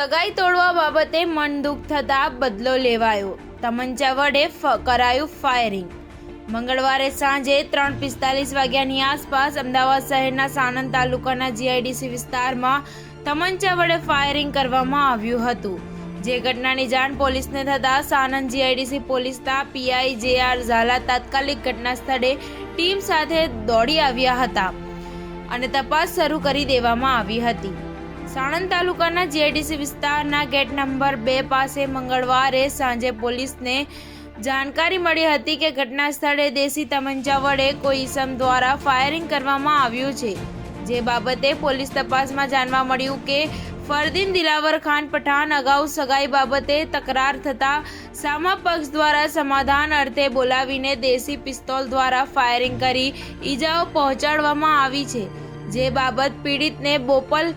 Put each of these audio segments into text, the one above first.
સગાઈ તોડવા બાબતે મન દુઃખ થતા બદલો લેવાયો. તમંચા વડે કરાયું ફાયરિંગ. મંગળવારે સાંજે ત્રણ પિસ્તાલીસ વાગ્યાની આસપાસ અમદાવાદ શહેરના સાણંદ તાલુકાના જીઆઈડીસી વિસ્તારમાં તમંચા વડે ફાયરિંગ કરવામાં આવ્યું હતું. જે ઘટનાની જાણ પોલીસને થતાં સાણંદ જીઆઈડીસી પોલીસના પીઆઈ જે આર ઝાલા તાત્કાલિક ઘટના સ્થળે ટીમ સાથે દોડી આવ્યા હતા અને તપાસ શરૂ કરી દેવામાં આવી હતી. સાણંદ તાલુકાના જીઆઈડીસી વિસ્તારના ગેટ નંબર બે પાસે મંગળવારે સાંજે પોલીસને જાણકારી મળી હતી કે ઘટના સ્થળે દેશી તમંચા વડે કોઈ ઇસમ દ્વારા ફાયરિંગ કરવામાં આવ્યું છે. જે બાબતે પોલીસ તપાસમાં જાણવા મળ્યું કે ફરદીન દિલાવર ખાન પઠાણ અગાઉ સગાઈ બાબતે તકરાર થતા સામા પક્ષ દ્વારા સમાધાન અર્થે બોલાવીને દેશી પિસ્તોલ દ્વારા ફાયરિંગ કરી ઈજાઓ પહોંચાડવામાં આવી છે. જે બાબત પીડિતને બોપલ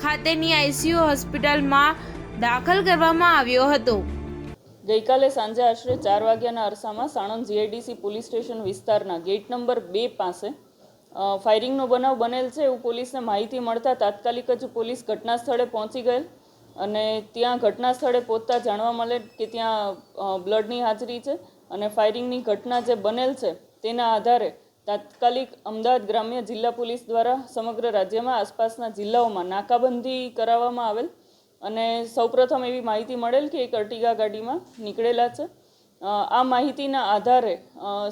ખાતેની આઈસીયુ હોસ્પિટલમાં દાખલ કરવામાં આવ્યો હતો. ગઈકાલે સાંજે આશરે ચાર વાગ્યાના અરસામાં સાણંદ જીઆઈડીસી પોલીસ સ્ટેશન વિસ્તારના ગેટ નંબર બે પાસે ફાયરિંગનો બનાવ બનેલ છે એવું પોલીસને માહિતી મળતા તાત્કાલિક જ પોલીસ ઘટના સ્થળે પહોંચી ગયેલ અને ત્યાં ઘટના સ્થળે પહોંચતા જાણવા મળે કે ત્યાં બ્લડની હાજરી છે અને ફાયરિંગની ઘટના જે બનેલ છે તેના આધારે તાત્કાલિક અમદાવાદ ગ્રામ્ય જિલ્લા પોલીસ દ્વારા સમગ્ર રાજ્યમાં આસપાસના જિલ્લાઓમાં નાકાબંધી કરાવવામાં આવેલ અને સૌપ્રથમ એવી માહિતી મળેલ કે એક અર્ટિગા ગાડીમાં નીકળેલા છે. આ માહિતીના આધારે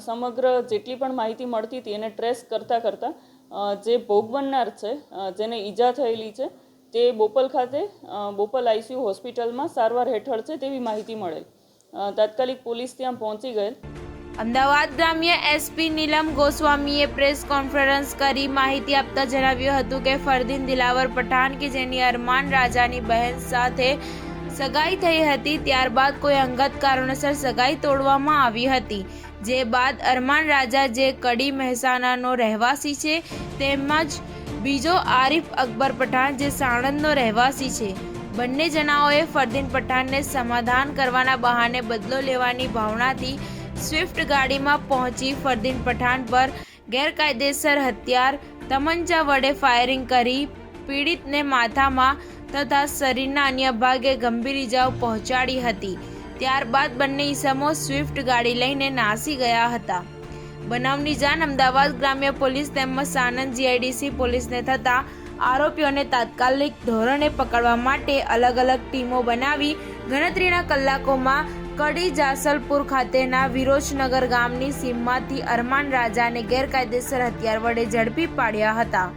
સમગ્ર જેટલી પણ માહિતી મળતી હતી એને ટ્રેસ કરતાં કરતાં જે ભોગ બનનાર છે જેને ઈજા થયેલી છે, તે બોપલ ખાતે બોપલ આઈસીયુ હોસ્પિટલમાં સારવાર હેઠળ છે તેવી માહિતી મળેલ. તાત્કાલિક પોલીસ ત્યાં પહોંચી ગયેલ. અમદાવાદ ગ્રામ્ય એસપી નીલમ ગોસ્વામીએ પ્રેસ કોન્ફરન્સ કરી માહિતી આપતા જણાવ્યું હતું કે ફરદીન દિલાવર પઠાણ કે જેની અરમાન રાજાની બહેન સાથે સગાઈ થઈ હતી, ત્યારબાદ કોઈ અંગત કારણોસર સગાઈ તોડવામાં આવી હતી. જે બાદ અરમાન રાજા જે કડી મહેસાણાનો રહેવાસી છે, તેમજ બીજો આરિફ અકબર પઠાણ જે સાણંદનો રહેવાસી છે. બંને જણાઓએ ફરદીન પઠાણને સમાધાન કરવાના બહાને બદલો લેવાની ભાવનાથી સ્વિફ્ટ ગાડીમાં પહોંચી ફરદીન પઠાણ પર ગેરકાયદેસર હથિયાર તમંચા વડે ફાયરિંગ કરી પીડિતને માથામાં તથા શરીરના અન્ય ભાગે ગંભીર ઇજાઓ પહોંચાડી હતી. ત્યારબાદ બંને ઈસમો સ્વિફ્ટ ગાડી લઈને નાસી ગયા હતા. બનાવની જાણ અમદાવાદ ગ્રામ્ય પોલીસ તેમજ સાણંદ જીઆઈડીસી પોલીસને થતાં આરોપીઓને તાત્કાલિક ધોરણે પકડવા માટે અલગ અલગ ટીમો બનાવી ગણતરીના કલાકોમાં કડી જાસલપુર ખાતેના વિરોચનગર ગામની સીમમાંથી અરમાન રાજાને ગેરકાયદેસર હથિયાર વડે ઝડપી પાડ્યા હતા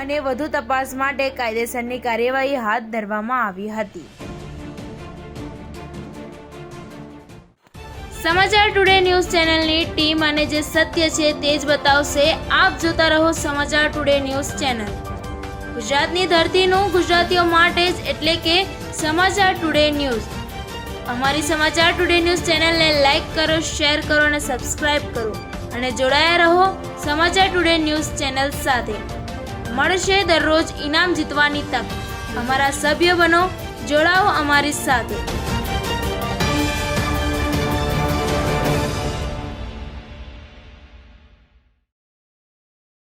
અને વધુ તપાસ માટે કાયદેસરની કાર્યવાહી હાથ ધરવામાં આવી હતી. સમાચાર ટુડે ન્યૂઝ ચેનલની ટીમ અને જે સત્ય છે તે જ બતાવશે. આપ જોતા રહો સમાચાર ટુડે ન્યૂઝ ચેનલ. ગુજરાતની ધરતીનું ગુજરાતીઓ માટે જ એટલે કે સમાચાર ટુડે ન્યૂઝ. અમારી સમાચાર ટુડે ન્યૂઝ ચેનલને લાઈક કરો, શેર કરો અને સબસ્ક્રાઇબ કરો. અને જોડાયા રહો સમાચાર ટુડે ન્યૂઝ ચેનલ સાથે. મળશે દરરોજ ઇનામ જીતવાની તક. અમારા સભ્ય બનો, જોડાઓ અમારી સાથે.